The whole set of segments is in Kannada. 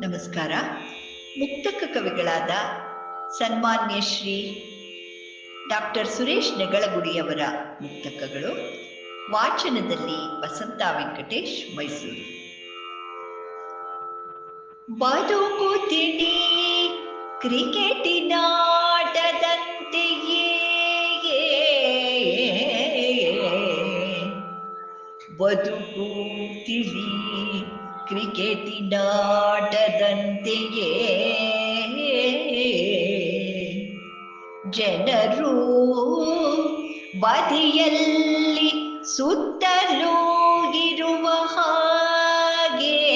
ನಮಸ್ಕಾರ. ಮುಕ್ತಕ ಕವಿಗಳಾದ ಸನ್ಮಾನ್ಯ ಶ್ರೀ ಡಾಕ್ಟರ್ ಸುರೇಶ್ ನೆಗಳಗುಡಿಯವರ ಮುಕ್ತಕಗಳು ವಾಚನದಲ್ಲಿ ವಸಂತ ವೆಂಕಟೇಶ್ ಮೈಸೂರು. ಬದುಕು ತಿಳಿ ಕ್ರಿಕೆಟಿನಾಟದಂತೆಯೇ ಬದುಕು ತಿಳಿ ಕ್ರಿಕೆಟಿನಾಟದಂತೆಯೇ. ಜನರು ಬದಿಯಲ್ಲಿ ಸುತ್ತಲೂ ಇರುವ ಹಾಗೆ.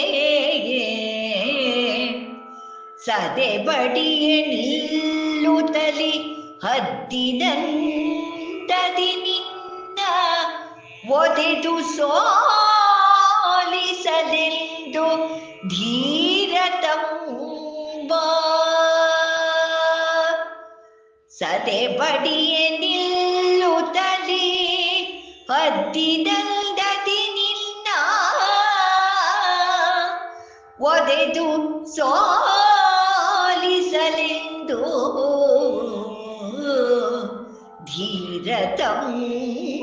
ಸದೆ ಬಡಿಯ ನಿಲ್ಲುತ್ತಲಿ ಹದ್ದಿನಂತದಿ ನಿನ್ನ ಒದೆದು ಸೋಲಿಸಲೆಂದು ಧೀರತಂಬ. ಸದೆ ಬಡಿಯ ನಿಲ್ಲುತ್ತಲೇ ಹದ್ದಿದಂದದಿ ನಿನ್ನ. ಒದೆದು ಸೋಲಿಸಲೆಂದು ಧೀರತಮ್ಮ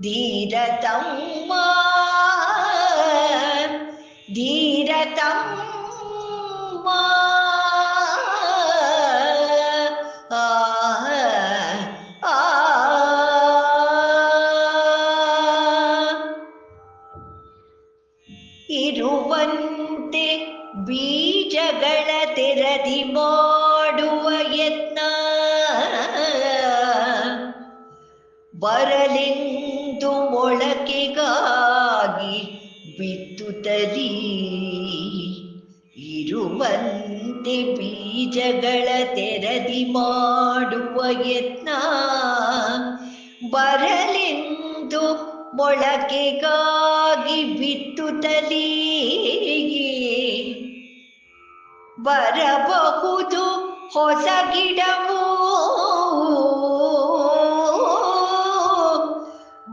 ಧೀರತಮ್ಮ ಧೀರತಮ್ಮ ಇರುವಂತೆ ಬೀಜಗಳ ತೆರದಿ ಮಾಡುವ ಯತ್ನ. ಬರಲೆಂದು ಮೊಳಕೆಗಾಗಿ ಬಿತ್ತುತ್ತಲಿ ಇರುವಂತೆ ಬೀಜಗಳ ತೆರದಿ ಮಾಡುವ ಯತ್ನ ಬರಲೆಂದು ಮೊಳಕೆಗಾಗಿ ಬಿತ್ತುತ್ತಲೀ ಬರಬಹುದು ಹೊಸ ಗಿಡವು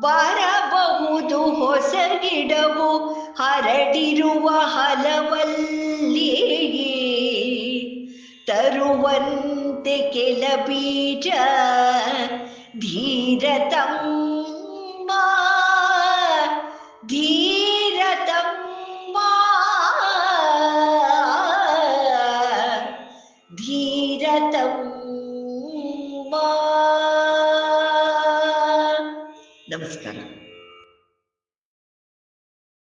ಬರಬಹುದು ಹೊಸ ಗಿಡವು ಹರಡಿರುವ ಹಲವಲ್ಲಿಯೇ ತರುವಂತೆ ಕೆಲ ಬೀಜ ಧೀರತಮ್ಮ. ಧೀರತಮ್ಮ. ಧೀರತಂ ನಮಸ್ಕಾರ